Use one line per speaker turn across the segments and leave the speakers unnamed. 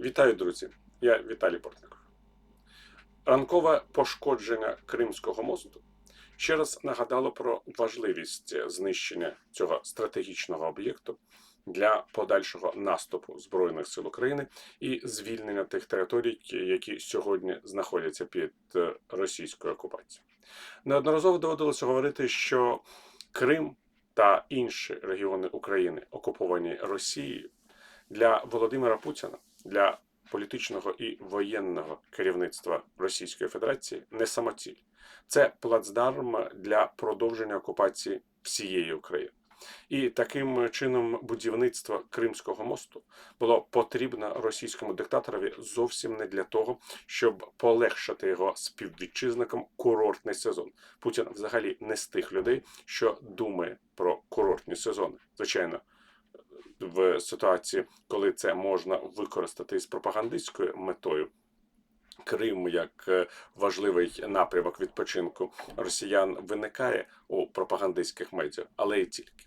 Вітаю, друзі! Я Віталій Портников. Ранкове пошкодження Кримського мосту ще раз нагадало про важливість знищення цього стратегічного об'єкту для подальшого наступу Збройних сил України і звільнення тих територій, які сьогодні знаходяться під е, російською окупацією. Неодноразово доводилося говорити, що Крим та інші регіони України, окуповані Росією, для Володимира Путіна, для політичного і воєнного керівництва Російської Федерації не самоціль. Це плацдарм для продовження окупації всієї України. І таким чином будівництво Кримського мосту було потрібно російському диктаторові зовсім не для того, щоб полегшити його співвітчизникам курортний сезон. Путін взагалі не з тих людей, що думає про курортні сезони. Звичайно, в ситуації, коли це можна використати з пропагандистською метою. Крим як е, важливий напрямок відпочинку росіян виникає у пропагандистських медіа, але і тільки.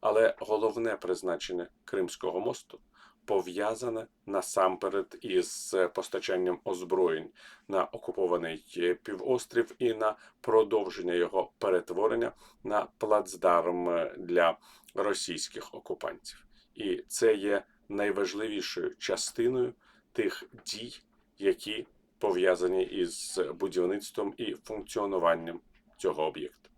Але головне призначення Кримського мосту пов'язане насамперед із постачанням озброєнь на окупований півострів і на продовження його перетворення на плацдарм для російських окупантів. І це є найважливішою частиною тих дій, які пов'язані із будівництвом і функціонуванням цього об'єкту.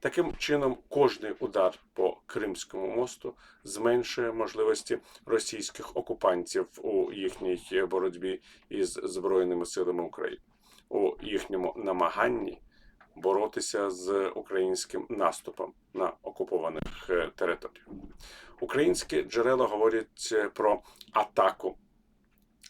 Таким чином, кожний удар по Кримському мосту зменшує можливості російських окупантів у їхній боротьбі із Збройними силами України, у їхньому намаганні боротися з українським наступом на окупованих е, територіях. Українські джерела говорять е, про атаку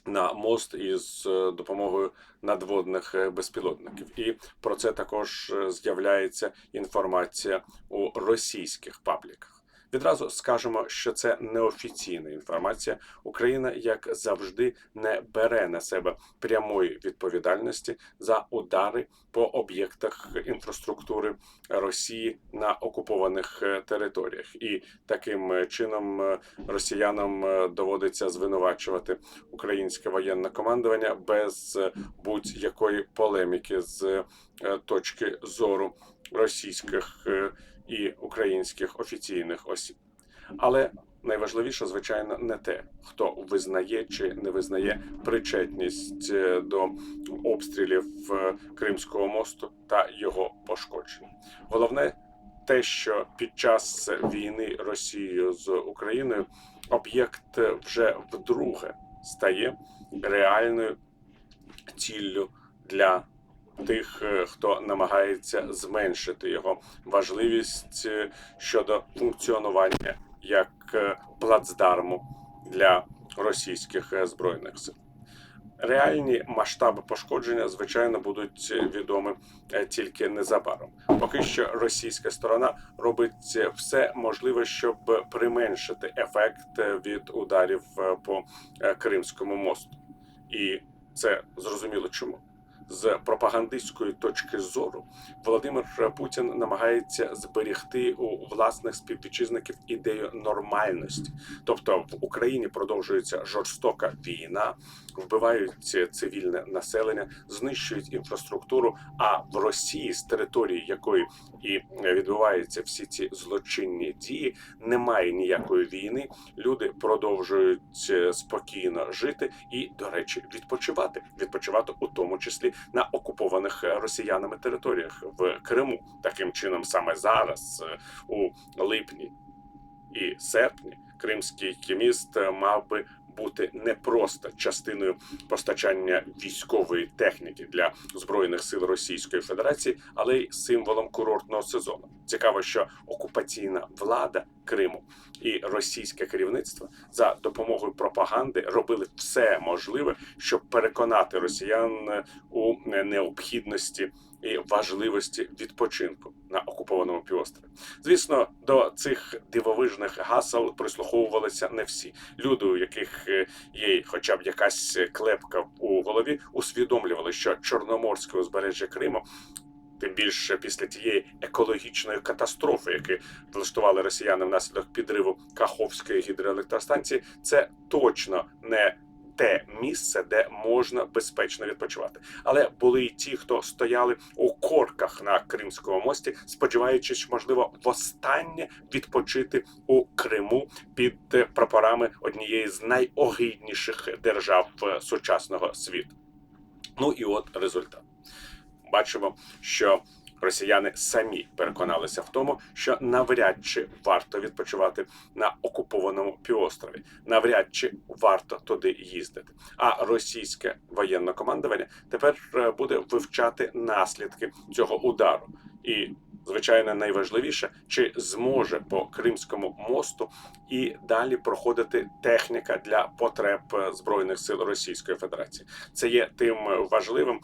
на мост із е, допомогою надводних безпілотників, і про це також з'являється інформація у російських пабліках. Відразу скажемо, що це неофіційна інформація. Україна, як завжди, не бере на себе прямої відповідальності за удари по об'єктах інфраструктури Росії на окупованих е, територіях, і таким чином е, росіянам е, доводиться звинувачувати українське воєнне командування без будь-якої полеміки з точки зору російських і українських офіційних осіб. Але найважливіше, звичайно, не те, хто визнає чи не визнає причетність е, до обстрілів е, Кримського мосту та його пошкоджень. Головне те, що під час війни Росією з Україною об'єкт вже вдруге стає реальною ціллю для тих, е, хто намагається зменшити його важливість е, щодо функціонування як е, плацдарму для російських збройних сил. Реальні масштаби пошкодження, звичайно, будуть відомі тільки незабаром. Поки що російська сторона робить все можливе, щоб применшити ефект від ударів по Кримському мосту, і це зрозуміло чому з пропагандистської точки зору. Володимир Путін намагається зберігти у власних співвітчизників ідею нормальності, тобто в Україні продовжується жорстока війна, вбивають цивільне населення, знищують інфраструктуру. А в Росії, з території якої і відбуваються всі ці злочинні дії, немає ніякої війни. Люди продовжують е, спокійно жити і, до речі, відпочивати, відпочивати у тому числі на окупованих е, росіянами територіях в Криму. Таким чином, саме зараз, е, у липні і серпні, Кримський міст мав би бути не просто частиною постачання військової техніки для збройних сил Російської Федерації, але й символом курортного сезону. Цікаво, що окупаційна влада Криму і російське керівництво за допомогою пропаганди робили все можливе, щоб переконати росіян у необхідності і важливості відпочинку на окупованому півострові. Звісно, до цих дивовижних гасел прислуховувалися не всі люди, у яких е, є, хоча б якась клепка у голові, усвідомлювали, що Чорноморське узбережжя Криму. Тим більше після тієї екологічної катастрофи, яку влаштували росіяни внаслідок підриву Каховської гідроелектростанції, це точно не те місце, де можна безпечно відпочивати. Але були й ті, хто стояли у корках на Кримському мості, сподіваючись, можливо, востаннє відпочити у Криму під е, прапорами однієї з найогидніших держав е, сучасного світу. Ну і от результат. Бачимо, що росіяни самі переконалися в тому, що навряд чи варто відпочивати на окупованому півострові, навряд чи варто туди їздити. А російське воєнне командування тепер е, буде вивчати наслідки цього удару. І, звичайно, найважливіше, чи зможе по Кримському мосту і далі проходити техніка для потреб е, збройних сил Російської Федерації. Це є тим важливим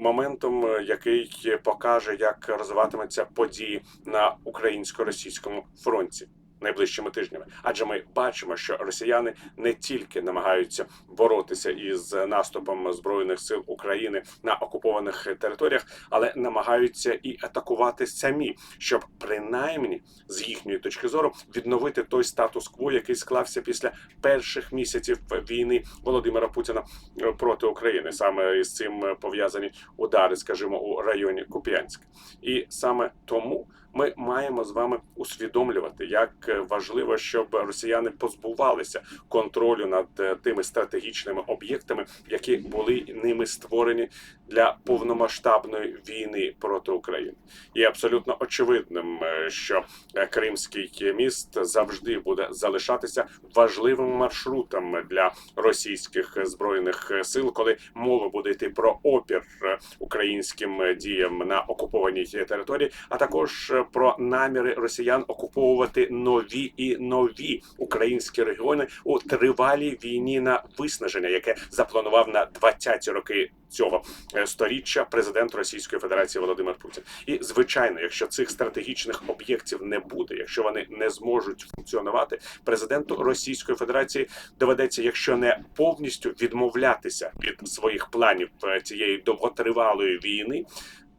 моментом, е, який покаже, як розвиватимуться події на українсько-російському фронті. Найближчими тижнями, адже ми бачимо, що росіяни не тільки намагаються боротися із наступом збройних сил України на окупованих територіях, але намагаються і атакувати самі, щоб принаймні з їхньої точки зору відновити той статус-кво, який склався після перших місяців війни Володимира Путіна е, проти України. Саме із цим пов'язані удари, скажімо, у районі Куп'янськ, і саме тому ми маємо з вами усвідомлювати, як важливо, щоб росіяни позбувалися контролю над е, тими стратегічними об'єктами, які були ними створені для повномасштабної війни проти України. І абсолютно очевидним, е, що е, Кримський міст завжди буде залишатися важливим маршрутом для російських збройних сил, коли мова буде йти про опір е, українським діям на окупованій території, а також про наміри росіян окуповувати нові і нові українські регіони у тривалій війні на виснаження, яке запланував на 20-ті роки цього е, сторіччя президент Російської Федерації Володимир Путін. І звичайно, якщо цих стратегічних об'єктів не буде, якщо вони не зможуть функціонувати, президенту Російської Федерації доведеться, якщо не повністю відмовлятися від своїх планів е, цієї довготривалої війни.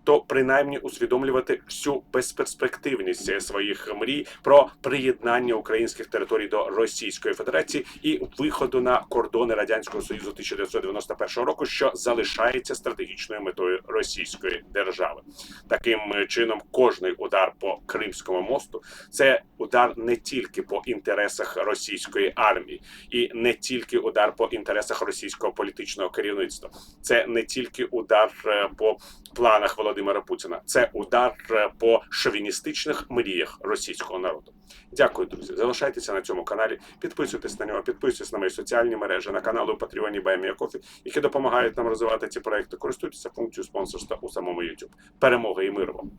То принаймні усвідомлювати всю безперспективність своїх мрій про приєднання українських територій до Російської Федерації і виходу на кордони радянського союзу 1991 року, що залишається стратегічною метою Російської держави. Таким е, чином, кожний удар по Кримському мосту це удар не тільки по інтересах російської армії, і не тільки удар по інтересах російського політичного керівництва. Це не тільки удар е, по планах Володимира Путіна, це удар е, по шовіністичних мріях російського народу. Дякую, друзі. Залишайтеся на цьому каналі, підписуйтесь на нього, підписуйтесь на мої соціальні мережі, на канали у Патреоні Баймія Кофі, які допомагають нам розвивати ці проекти. Користуйтеся функцією спонсорства у самому YouTube. Перемоги і миру вам!